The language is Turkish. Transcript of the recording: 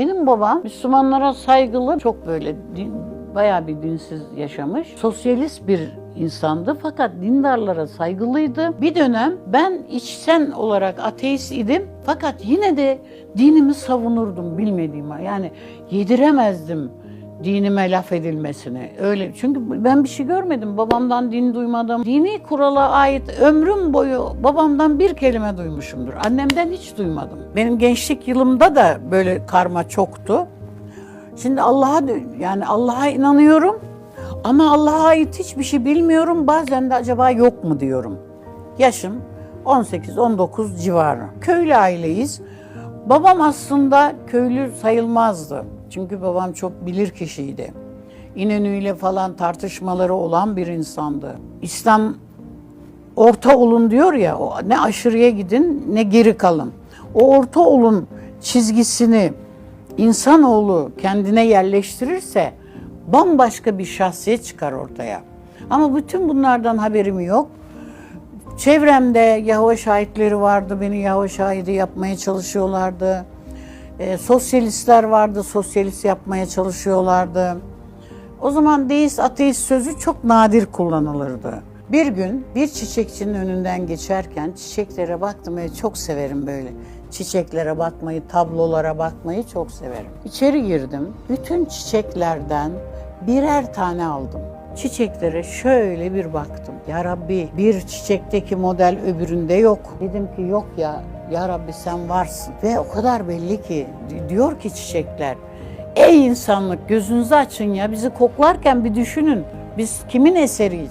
Benim babam Müslümanlara saygılı, çok böyle din, bayağı bir dinsiz yaşamış. Sosyalist bir insandı fakat dindarlara saygılıydı. Bir dönem ben içten olarak ateist idim fakat yine de dinimi savunurdum bilmediğim. Yani yediremezdim dinime laf edilmesini. Öyle çünkü ben bir şey görmedim. Babamdan din duymadım. Dini kurala ait ömrüm boyu babamdan bir kelime duymuşumdur. Annemden hiç duymadım. Benim gençlik yılımda da böyle karma çoktu. Şimdi Allah'a yani Allah'a inanıyorum ama Allah'a ait hiçbir şey bilmiyorum. Bazen de acaba yok mu diyorum. Yaşım 18-19 civarı. Köylü aileyiz. Babam aslında köylü sayılmazdı. Çünkü babam çok bilir kişiydi. İnönü'yle falan tartışmaları olan bir insandı. İslam orta olun diyor ya, ne aşırıya gidin ne geri kalın. O orta olun çizgisini insanoğlu kendine yerleştirirse bambaşka bir şahsiyet çıkar ortaya. Ama bütün bunlardan haberim yok. Çevremde Yahova şahitleri vardı, beni Yahova şahidi yapmaya çalışıyorlardı. E, sosyalistler vardı, sosyalist yapmaya çalışıyorlardı. O zaman deist, ateist sözü çok nadir kullanılırdı. Bir gün bir çiçekçinin önünden geçerken çiçeklere baktım ve çok severim böyle. Çiçeklere bakmayı, tablolara bakmayı çok severim. İçeri girdim. Bütün çiçeklerden birer tane aldım. Çiçeklere şöyle bir baktım. Ya Rabbi bir çiçekteki model öbüründe yok. Dedim ki yok ya, ya Rabbi sen varsın. Ve o kadar belli ki diyor ki çiçekler Ey insanlık gözünüzü açın ya bizi koklarken bir düşünün. Biz kimin eseriyiz?